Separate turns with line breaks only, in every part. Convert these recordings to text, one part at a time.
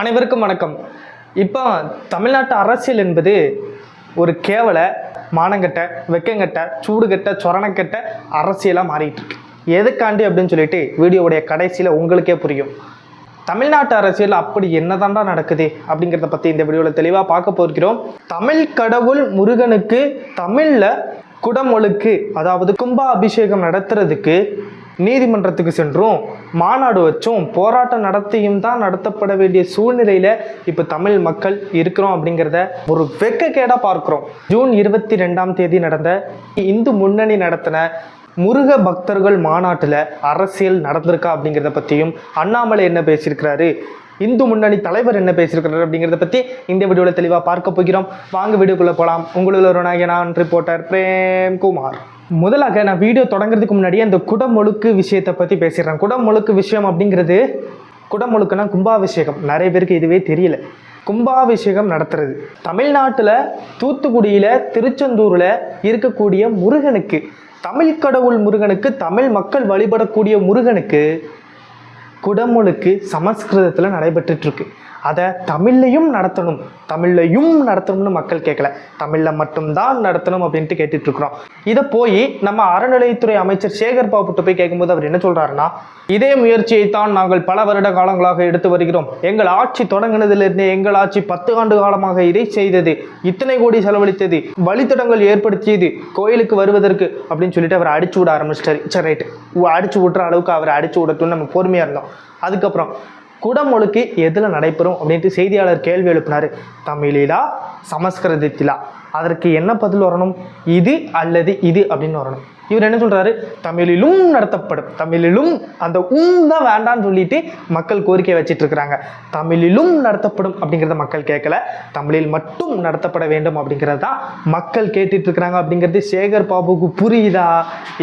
அனைவருக்கும் வணக்கம். இப்போ தமிழ்நாட்டு அரசியல் என்பது ஒரு கேவல மானங்கட்ட வெக்கங்கட்ட சூடுகட்ட சொரணக்கட்ட அரசியலாக மாறிட்டு இருக்கு எதுக்காண்டி அப்படின்னு சொல்லிட்டு வீடியோவுடைய கடைசியில் உங்களுக்கே புரியும். தமிழ்நாட்டு அரசியல் அப்படி என்னதான்டா நடக்குது அப்படிங்கிறத பற்றி இந்த வீடியோவில் தெளிவாக பார்க்க போகிறோம். தமிழ் கடவுள் முருகனுக்கு தமிழில் குடமொழுக்கு அதாவது கும்பா அபிஷேகம் நடத்துறதுக்கு நீதிமன்றத்துக்கு சென்றும் மாநாடு வச்சும் போராட்டம் நடத்தியும் தான் நடத்தப்பட வேண்டிய சூழ்நிலையில் இப்போ தமிழ் மக்கள் இருக்கிறோம் அப்படிங்கிறத ஒரு வெக்கக்கேடாக பார்க்குறோம். ஜூன் இருபத்தி ரெண்டாம் தேதி நடந்த இந்து முன்னணி நடத்தின முருக பக்தர்கள் மாநாட்டில் அரசியல் நடந்திருக்கா அப்படிங்கிறத பற்றியும் அண்ணாமலை என்ன பேசியிருக்கிறாரு? இந்து முன்னணி தலைவர் என்ன பேசியிருக்கிறார் அப்படிங்கிறத பற்றி இந்த வீடியோவில் தெளிவாக பார்க்க போகிறோம். வாங்க வீடியோக்குள்ளே போகலாம் உங்களுள்ள ஒரு நாயகன் நான் ரிப்போர்ட்டர் பிரேம் குமார் முதலாக நான் வீடியோ தொடங்குறதுக்கு முன்னாடி அந்த குடமுழுக்கு விஷயத்தை பற்றி பேசிடுறேன். குடமுழுக்கு விஷயம் அப்படிங்கிறது குடமுழுக்குனா கும்பாபிஷேகம். நிறைய பேருக்கு இதுவே தெரியல. கும்பாபிஷேகம் நடத்துறது. தமிழ்நாட்டில் தூத்துக்குடியில் திருச்செந்தூரில் இருக்கக்கூடிய முருகனுக்கு தமிழ் கடவுள் முருகனுக்கு தமிழ் மக்கள் வழிபடக்கூடிய முருகனுக்கு குடமுழுக்கு சமஸ்கிருதத்தில் நடைபெற்றுட்ருக்கு அதை தமிழ்லையும் நடத்தணும். தமிழ்லையும் நடத்தணும்னு மக்கள் கேட்கல தமிழில் மட்டும்தான் நடத்தணும் அப்படின்ட்டு கேட்டுட்ருக்குறோம். இதை போய் நம்ம அறநிலையத்துறை அமைச்சர் சேகர் பாபுட்டு போய் கேட்கும்போது அவர் என்ன சொல்கிறாருன்னா இதே முயற்சியை தான் நாங்கள் பல வருட காலங்களாக எடுத்து வருகிறோம். எங்கள் ஆட்சி தொடங்கினதிலிருந்தே எங்கள் ஆட்சி பத்து ஆண்டு காலமாக இதை செய்தது. இத்தனை கோடி செலவழித்தது. வழித்தடங்கள் ஏற்படுத்தியது. கோயிலுக்கு வருவதற்கு அப்படின்னு சொல்லிட்டு அவர் அடிச்சு விட ஆரம்பிச்சிட்டாரு. சரி ரைட்டு. அடிச்சு விட்ற அளவுக்கு அவர் அடிச்சு விடட்டும்னு நம்ம பொறுமையாக இருந்தோம். அதுக்கப்புறம் குடமொழுக்கு எதில் நடைபெறும் அப்படின்ட்டு செய்தியாளர் கேள்வி எழுப்பினார். தமிழிலா சமஸ்கிருதத்திலா. அதற்கு என்ன பதில் வரணும்? இது அல்லது இது அப்படின்னு வரணும். இவர் என்ன சொல்கிறாரு தமிழிலும் நடத்தப்படும். தமிழிலும் அந்த உம் தான் வேண்டாம்னு சொல்லிட்டு மக்கள் கோரிக்கை வச்சுட்டு இருக்கிறாங்க தமிழிலும் நடத்தப்படும் அப்படிங்கிறத மக்கள் கேட்கல தமிழில் மட்டும் நடத்தப்பட வேண்டும் அப்படிங்கிறது தான் மக்கள் கேட்டுட்டு இருக்கிறாங்க அப்படிங்கிறது சேகர் பாபுக்கு புரியுதா?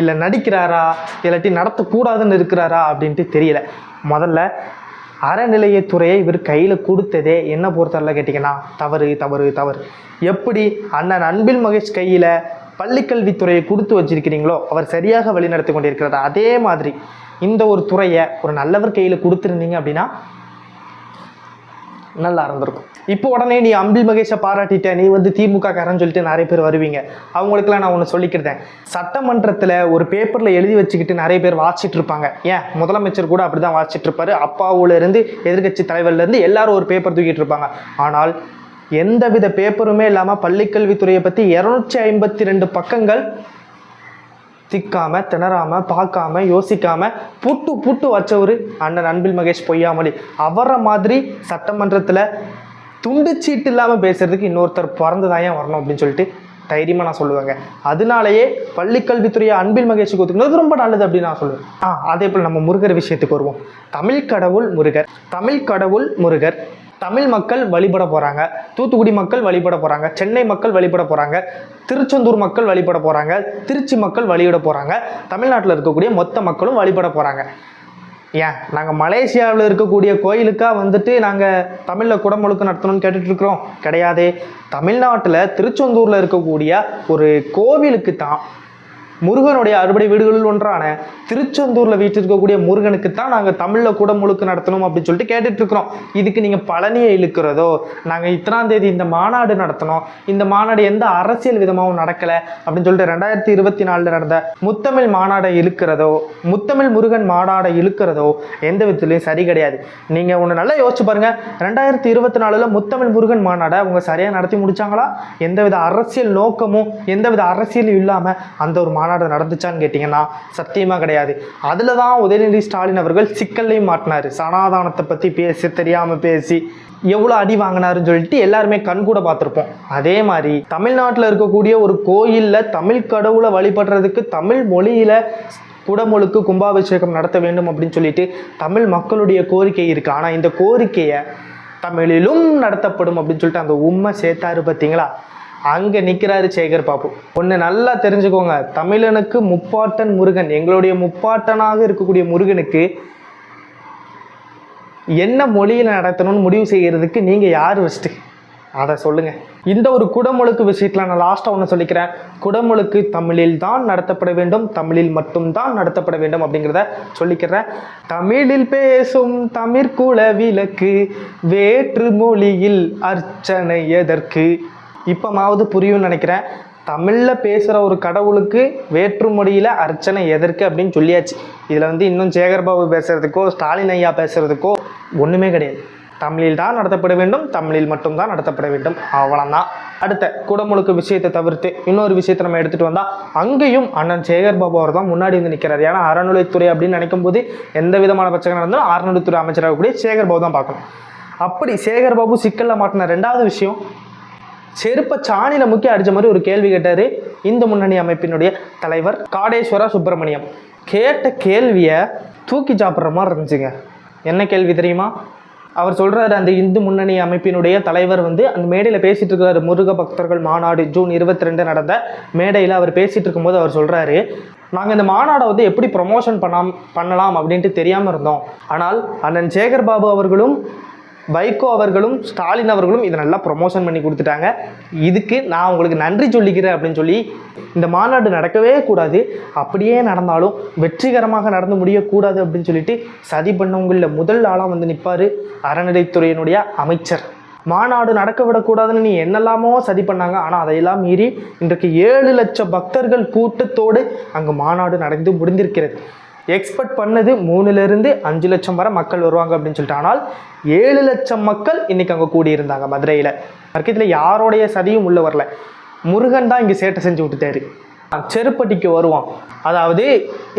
இல்லை நடிக்கிறாரா? இல்லாட்டி நடத்தக்கூடாதுன்னு இருக்கிறாரா அப்படின்ட்டு தெரியல. முதல்ல அறநிலையத்துறையை இவர் கையில் கொடுத்ததே என்ன பொறுத்தவரை கேட்டிங்கன்னா தவறு தவறு தவறு. எப்படி அண்ணன் அன்பில் மகேஷ் கையில் பள்ளிக்கல்வித்துறையை கொடுத்து வச்சிருக்கிறீங்களோ அவர் சரியாக வழிநடத்தி கொண்டிருக்கிறார் அதே மாதிரி இந்த ஒரு துறையை ஒரு நல்லவர் கையில் கொடுத்துருந்தீங்க அப்படின்னா நல்லா இருந்திருக்கும். இப்போ உடனே நீ அம்பில் மகேஷை பாராட்டிட்ட நீ வந்து திமுக காரன்னு சொல்லிட்டு நிறைய பேர் வருவீங்க. அவங்களுக்குலாம் நான் ஒன்று சொல்லிக்கிட்டேன். சட்டமன்றத்தில் ஒரு பேப்பரில் எழுதி வச்சுக்கிட்டு நிறைய பேர் வாசிச்சுட்டு இருப்பாங்க. ஏன்? முதலமைச்சர் கூட அப்படி தான் வாசிச்சுட்டு இருப்பாரு. அப்பாவுலேருந்து எதிர்கட்சி தலைவர்லேருந்து எல்லாரும் ஒரு பேப்பர் தூக்கிட்டு இருப்பாங்க. ஆனால் எந்தவித பேப்பருமே இல்லாமல் பள்ளிக்கல்வித்துறையை பற்றி இரநூற்றி ஐம்பத்தி ரெண்டு பக்கங்கள் திக்காமல் திணறாமல் பார்க்காம யோசிக்காமல் புட்டு புட்டு வச்சவர் அண்ணன் அன்பில் மகேஷ் பொய்யாமொழி. அவரை மாதிரி சட்டமன்றத்தில் துண்டு சீட்டு இல்லாமல் பேசுகிறதுக்கு இன்னொருத்தர் பிறந்துதான் ஏன் வரணும் அப்படின்னு சொல்லிட்டு தைரியமாக நான் சொல்லுவேங்க. அதனாலேயே பள்ளிக்கல்வித்துறையை அன்பில் மகேஷுக்கு ஒத்துக்கிறது ரொம்ப நல்லது அப்படின்னு நான் சொல்லுவேன். ஆ அதே போல் நம்ம முருகர் விஷயத்துக்கு வருவோம். தமிழ் கடவுள் முருகர். தமிழ் கடவுள் முருகர். தமிழ் மக்கள் வழிபட போகிறாங்க தூத்துக்குடி மக்கள் வழிபட போகிறாங்க சென்னை மக்கள் வழிபட போகிறாங்க திருச்செந்தூர் மக்கள் வழிபட போகிறாங்க திருச்சி மக்கள் வழிபட போகிறாங்க தமிழ்நாட்டில் இருக்கக்கூடிய மொத்த மக்களும் வழிபட போகிறாங்க ஏன்? நாங்கள் மலேசியாவில் இருக்கக்கூடிய கோயிலுக்காக வந்துட்டு நாங்கள் தமிழில் குடமுழுக்கு நடத்தணும்னு கேட்டுட்ருக்குறோம் இருக்கிறோம் தமிழ்நாட்டில் திருச்செந்தூரில் இருக்கக்கூடிய ஒரு கோவிலுக்கு தான் முருகனுடைய அறுபடை வீடுகளில் ஒன்றான திருச்செந்தூரில் வீட்டிருக்கக்கூடிய முருகனுக்கு தான் நாங்கள் தமிழில் கூட முழுக்க நடத்தணும் அப்படின்னு சொல்லிட்டு கேட்டுட்டு இருக்கிறோம் இதுக்கு நீங்கள் பழனியை இழுக்கிறதோ நாங்கள் இத்தனாம் தேதி இந்த மாநாடு நடத்தணும் இந்த மாநாடு எந்த அரசியல் விதமாகவும் நடக்கலை அப்படின்னு சொல்லிட்டு ரெண்டாயிரத்தி இருபத்தி நாலில் நடந்த முத்தமிழ் மாநாடை இழுக்கிறதோ முத்தமிழ் முருகன் மாநாடை இழுக்கிறதோ எந்த விதத்துலையும் சரி கிடையாது. நீங்கள் ஒன்று நல்லா யோசிச்சு பாருங்கள் ரெண்டாயிரத்தி இருபத்தி நாலில் முத்தமிழ் முருகன் மாநாடை அவங்க சரியாக நடத்தி முடிச்சாங்களா? எந்தவித அரசியல் நோக்கமும் எந்தவித அரசியலும் இல்லாமல் அந்த ஒரு மாநாடு நடந்துச்சான்னு கேட்டிங்கன்னா சத்தியமாக கிடையாது. அதில் தான் உதயநிதி ஸ்டாலின் அவர்கள் சிக்கல்லையும் மாட்டினார். சனாதானத்தை பற்றி பேசி தெரியாமல் பேசி எவ்வளோ அடி வாங்கினாருன்னு சொல்லிட்டு எல்லாருமே கண்கூட பார்த்துருப்போம். அதே மாதிரி தமிழ்நாட்டில் இருக்கக்கூடிய ஒரு கோயிலில் தமிழ் கடவுளை வழிபடுறதுக்கு தமிழ் மொழியில் குடமுழுக்கு கும்பாபிஷேகம் நடத்த வேண்டும் அப்படின்னு சொல்லிட்டு தமிழ் மக்களுடைய கோரிக்கை இருக்குது ஆனால் இந்த கோரிக்கையை தமிழிலும் நடத்தப்படும் அப்படின்னு சொல்லிட்டு அந்த உண்மை சேர்த்தாரு பார்த்தீங்களா அங்கே நிற்கிறாரு சேகர் பாபு. ஒன்று நல்லா தெரிஞ்சுக்கோங்க. தமிழனுக்கு முப்பாட்டன் முருகன் எங்களுடைய முப்பாட்டனாக இருக்கக்கூடிய முருகனுக்கு என்ன மொழியில் நடத்தணும்னு முடிவு செய்கிறதுக்கு நீங்கள் யார் ஃபஸ்ட்டு அதை சொல்லுங்கள் இந்த ஒரு குடமுழுக்கு விஷயத்தில் நான் லாஸ்ட்டாக ஒன்று சொல்லிக்கிறேன். குடமுழுக்கு தமிழில் தான் நடத்தப்பட வேண்டும் தமிழில் மட்டும்தான் நடத்தப்பட வேண்டும் அப்படிங்கிறத சொல்லிக்கிறேன். தமிழில் பேசும் தமிழ்குல விளக்கு வேற்று மொழியில் அர்ச்சனை எதற்கு? இப்போமாவது புரியும்னு நினைக்கிறேன். தமிழில் பேசுகிற ஒரு கடவுளுக்கு வேற்று மொழியில் அர்ச்சனை எதற்கு அப்படின்னு சொல்லியாச்சு. இதில் வந்து இன்னும் சேகர்பாபு பேசுகிறதுக்கோ ஸ்டாலின் ஐயா பேசுகிறதுக்கோ ஒன்றுமே கிடையாது. தமிழில் தான் நடத்தப்பட வேண்டும் தமிழில் மட்டும்தான் நடத்தப்பட வேண்டும். அவ்வளோதான் அடுத்த குடமுழுக்கு விஷயத்தை தவிர்த்து இன்னொரு விஷயத்தை நம்ம எடுத்துகிட்டு வந்தால் அங்கேயும் அண்ணன் சேகர் பாபு அவர் தான் முன்னாடி வந்து நிற்கிறார் ஏன்னா அறநிலைத்துறை அப்படின்னு நினைக்கும் போது எந்த விதமான பிரச்சனை நடந்தாலும் அறநிலைத்துறை அமைச்சராக கூடிய சேகர் பாபு தான் பார்க்கணும். அப்படி சேகர் பாபு சிக்கலில் மாட்டின ரெண்டாவது விஷயம் செருப்ப சாணியில் முக்கிய அடித்த மாதிரி ஒரு கேள்வி கேட்டார் இந்து முன்னணி அமைப்பினுடைய தலைவர் காடேஸ்வரா சுப்பிரமணியம். கேட்ட கேள்வியை தூக்கி சாப்பிட்ற மாதிரி இருந்துச்சுங்க. என்ன கேள்வி தெரியுமா? அவர் சொல்கிறாரு அந்த இந்து முன்னணி அமைப்பினுடைய தலைவர் வந்து அந்த மேடையில் பேசிகிட்டு இருக்கிறாரு முருக பக்தர்கள் மாநாடு ஜூன் இருபத்தி ரெண்டு நடந்த மேடையில் அவர் பேசிகிட்டு இருக்கும்போது அவர் சொல்கிறாரு நாங்கள் இந்த மாநாடை வந்து எப்படி ப்ரொமோஷன் பண்ணாம் பண்ணலாம் அப்படின்ட்டு தெரியாமல் இருந்தோம். ஆனால் அண்ணன் சேகர் பாபு அவர்களும் வைகோ அவர்களும் ஸ்டாலின் அவர்களும் இதை நல்லா ப்ரொமோஷன் பண்ணி கொடுத்துட்டாங்க. இதுக்கு நான் உங்களுக்கு நன்றி சொல்லிக்கிறேன் அப்படின்னு சொல்லி இந்த மாநாடு நடக்கவே கூடாது. அப்படியே நடந்தாலும் வெற்றிகரமாக நடந்து முடியக்கூடாது அப்படின்னு சொல்லிட்டு சதி பண்ணவங்களில் முதல் ஆளாக வந்து நிற்பார் அறநிலைத்துறையினுடைய அமைச்சர். மாநாடு நடக்க விடக்கூடாதுன்னு நீ என்னெல்லாமோ சதி பண்ணாங்க. ஆனால் அதையெல்லாம் மீறி இன்றைக்கு ஏழு லட்சம் பக்தர்கள் கூட்டத்தோடு அங்கு மாநாடு நடந்து முடிந்திருக்கிறது. எக்ஸ்பெக்ட் பண்ணது மூணுலேருந்து அஞ்சு லட்சம் வரை மக்கள் வருவாங்க அப்படின்னு சொல்லிட்டு. ஆனால் ஏழு லட்சம் மக்கள் இன்றைக்கி அங்கே கூடியிருந்தாங்க மதுரையில். மர்க்கத்தில் யாரோடைய சதியும் உள்ளே வரல. முருகன் தான் இங்கே சேட்டை செஞ்சு விட்டுட்டாரு. செருப்பட்டிக்கு வருவோம் அதாவது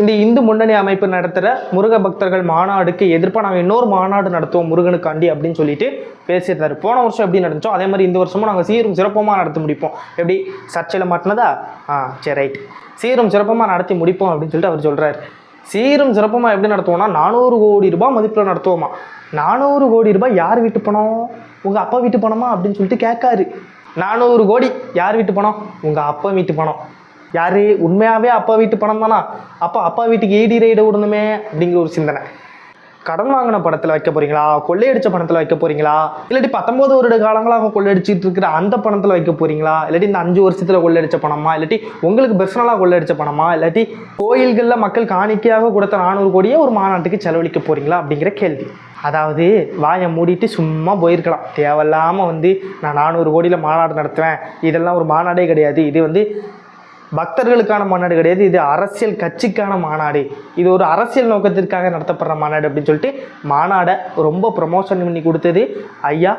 இந்த இந்து முன்னணி அமைப்பு நடத்துகிற முருக பக்தர்கள் மாநாடுக்கு எதிர்ப்பாக நாங்கள் இன்னொரு மாநாடு நடத்துவோம் முருகனுக்காண்டி அப்படின்னு சொல்லிட்டு பேசியிருந்தாரு. போன வருஷம் எப்படி நடந்துச்சோ அதே மாதிரி இந்த வருஷமும் நாங்கள் சீரும் சிறப்பமாக நடத்தி முடிப்போம். எப்படி? சர்ச்சையில் மாட்டினதா? ஆ சரி ரைட் சீரும் சிறப்பமாக நடத்தி முடிப்போம் அப்படின்னு சொல்லிட்டு அவர் சொல்கிறாரு சீரும் சிறப்பமாக எப்படி நடத்துவோம்னா நானூறு கோடி ரூபாய் மதிப்பில் நடத்துவோமா? நானூறு கோடி ரூபாய் யார் வீட்டு பணம்? உங்கள் அப்பா வீட்டு பணமா? அப்படின்னு சொல்லிட்டு கேட்காரு. நானூறு கோடி யார் வீட்டு பணம்? உங்கள் அப்பா வீட்டு பணம். யார்? உண்மையாகவே அப்பா வீட்டு பணம் தானா? அப்போ அப்பா வீட்டுக்கு ஈடி ரைடு விடணுமே அப்படிங்கிற ஒரு சிந்தனை. கடன் வாங்கின படத்தில் வைக்க போறீங்களா? கொள்ளையடிச்ச பணத்தில் வைக்க போறீங்களா? இல்லாட்டி பத்தொன்பது வருட காலங்களாக கொள்ளையடிச்சிட்டு இருக்கிற அந்த பணத்தில் வைக்க போறீங்களா? இல்லாட்டி இந்த அஞ்சு வருஷத்தில் கொள்ளையடிச்ச பணமா? இல்லாட்டி உங்களுக்கு பர்சனலாக கொள்ளையடிச்ச பணமா? இல்லாட்டி கோயில்களில் மக்கள் காணிக்கையாக கொடுத்த நானூறு கோடியே ஒரு மாநாட்டுக்கு செலவழிக்க போறீங்களா? அப்படிங்கிற கேள்வி. அதாவது வாயை மூடிட்டு சும்மா போயிருக்கலாம். தேவையில்லாமல் வந்து நான் நானூறு கோடியில் மாநாடு நடத்துவேன். இதெல்லாம் ஒரு மாநாடே கிடையாது. இது வந்து பக்தர்களுக்கான மாநாடு கிடையாது. இது அரசியல் கட்சிக்கான மாநாடு. இது ஒரு அரசியல் நோக்கத்திற்காக நடத்தப்படுற மாநாடு அப்படின்னு சொல்லிட்டு மாநாடை ரொம்ப ப்ரமோஷன் பண்ணி கொடுத்தது ஐயா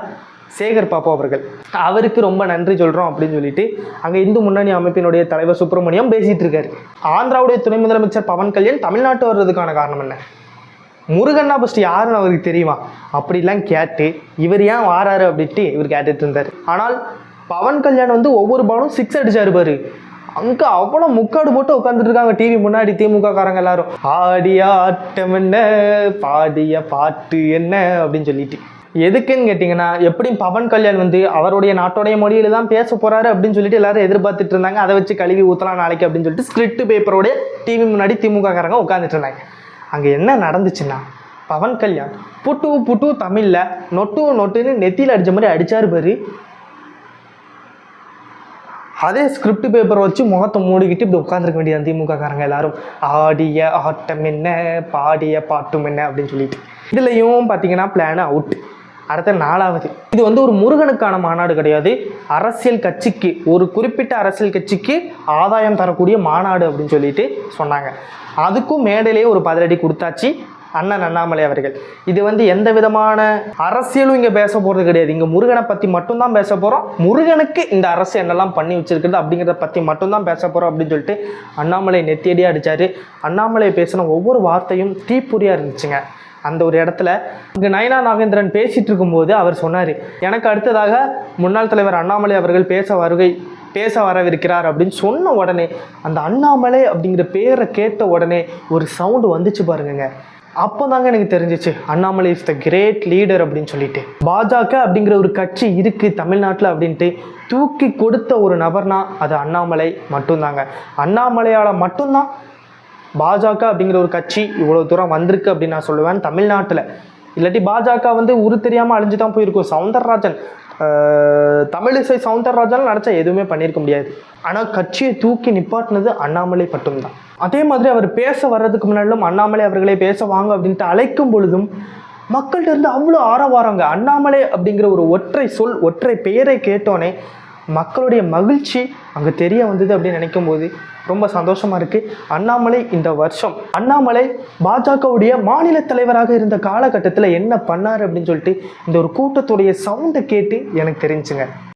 சேகர் பாப்பா அவர்கள். அவருக்கு ரொம்ப நன்றி சொல்கிறோம் அப்படின்னு சொல்லிட்டு அங்கே இந்து முன்னணி அமைப்பினுடைய தலைவர் சுப்பிரமணியம் பேசிகிட்டு இருக்காரு ஆந்திராவுடைய துணை முதலமைச்சர் பவன் கல்யாண் தமிழ்நாட்டு வர்றதுக்கான காரணம் என்ன? முருகன்னா ஃபஸ்ட்டு யாருன்னு அவருக்கு தெரியுமா? அப்படிலாம் கேட்டு இவர் ஏன் வாராரு அப்படின்ட்டு இவர் கேட்டுட்டு இருந்தார். ஆனால் பவன் கல்யாண் வந்து ஒவ்வொரு பாலும் சிக்ஸ் அடிச்சாரு பாரு. அங்கே அவ்வளோ முக்காடு போட்டு உட்காந்துட்டு இருக்காங்க டிவி முன்னாடி திமுக காரங்க எல்லாரும். ஆடிய ஆட்டம் என்ன? பாடிய பாட்டு என்ன? அப்படின்னு சொல்லிட்டு. எதுக்குன்னு கேட்டிங்கன்னா எப்படியும் பவன் கல்யாண் வந்து அவருடைய நாட்டோடைய மொழியில தான் பேச போறாரு அப்படின்னு சொல்லிட்டு எல்லாரும் எதிர்பார்த்துட்டு இருந்தாங்க. அதை வச்சு கழுவி ஊற்றலாம் நாளைக்கு அப்படின்னு சொல்லிட்டு ஸ்கிரிப்ட் பேப்பரோட டிவி முன்னாடி திமுக காரங்க உட்காந்துட்டு இருந்தாங்க. அங்கே என்ன நடந்துச்சுன்னா பவன் கல்யாண் புட்டு புட்டு தமிழில் நொட்டு நொட்டுன்னு நெத்தியில் அடித்த மாதிரி அடித்தார் பாரு. அதே ஸ்கிரிப்ட் பேப்பர் வச்சு முகத்தை மூடிக்கிட்டு இப்படி உட்காந்துருக்க வேண்டியது திமுக காரங்க எல்லாரும். ஆடிய ஆட்டம் என்ன பாடிய பாட்டும் என்ன அப்படின்னு சொல்லிட்டு. இதுலையும் பார்த்தீங்கன்னா பிளான் அவுட் அடுத்த நாலாவது. இது வந்து ஒரு முருகனுக்கான மாநாடு கிடையாது. அரசியல் கட்சிக்கு ஒரு குறிப்பிட்ட அரசியல் கட்சிக்கு ஆதாயம் தரக்கூடிய மாநாடு அப்படின்னு சொல்லிட்டு சொன்னாங்க. அதுக்கும் மேடையிலேயே ஒரு பதிலடி கொடுத்தாச்சு. அண்ணன் அண்ணாமலை அவர்கள். இது வந்து எந்த விதமான அரசியலும் இங்கே பேச போகிறது கிடையாது. இங்கே முருகனை பற்றி மட்டும்தான் பேச போகிறோம் முருகனுக்கு இந்த அரசு என்னெல்லாம் பண்ணி வச்சிருக்கிறது அப்படிங்கிறத பற்றி மட்டும்தான் பேச போகிறோம் அப்படின்னு சொல்லிட்டு அண்ணாமலை நெத்தியடியாக அடித்தார் அண்ணாமலை பேசின ஒவ்வொரு வார்த்தையும் தீப்புரியாக இருந்துச்சுங்க. அந்த ஒரு இடத்துல இங்கே நயனா நாகேந்திரன் பேசிகிட்டு இருக்கும்போது அவர் சொன்னார் எனக்கு அடுத்ததாக முன்னாள் தலைவர் அண்ணாமலை அவர்கள் பேச வருகை பேச வரவிருக்கிறார் அப்படின்னு சொன்ன உடனே அந்த அண்ணாமலை அப்படிங்கிற பேரை கேட்ட உடனே ஒரு சவுண்டு வந்துச்சு பாருங்கங்க. அப்போ தாங்க எனக்கு தெரிஞ்சிச்சு Annamalai is the great leader அப்படின்னு சொல்லிட்டு. பாஜக அப்படிங்கிற ஒரு கட்சி இருக்குது தமிழ்நாட்டில் அப்படின்ட்டு தூக்கி கொடுத்த ஒரு நபர்னா அது அண்ணாமலை மட்டும்தாங்க. அண்ணாமலையால் மட்டும்தான் பாஜக அப்படிங்கிற ஒரு கட்சி இவ்வளோ தூரம் வந்திருக்கு அப்படின்னு நான் சொல்லுவேன் தமிழ்நாட்டில். இல்லாட்டி பாஜக வந்து உரு தெரியாமல் அழிஞ்சு தான் போயிருக்கும். சவுந்தரராஜன் தமிழிசை சவுந்தரராஜனால் நினச்சா எதுவுமே பண்ணியிருக்க முடியாது. ஆனால் கட்சியை தூக்கி நிப்பாட்டினது அண்ணாமலை மட்டும்தான். அதே மாதிரி அவர் பேச வர்றதுக்கு முன்னாலும் அண்ணாமலை அவர்களை பேச வாங்க அப்படின்ட்டு அழைக்கும் பொழுதும் மக்கள்கிட்ட இருந்து அவ்வளோ ஆரவாரங்க. அண்ணாமலை அப்படிங்கிற ஒரு ஒற்றை சொல் ஒற்றை பெயரை கேட்டோன்னே மக்களுடைய மகிழ்ச்சி அங்கே தெரிய வந்தது அப்படின்னு நினைக்கும் போது ரொம்ப சந்தோஷமாக இருக்குது அண்ணாமலை இந்த வருஷம் அண்ணாமலை பாஜகவுடைய மாநில தலைவராக இருந்த காலகட்டத்தில் என்ன பண்ணார் அப்படின்னு சொல்லிட்டு இந்த ஒரு கூட்டத்துடைய சவுண்டை கேட்டு எனக்கு தெரிஞ்சுங்க.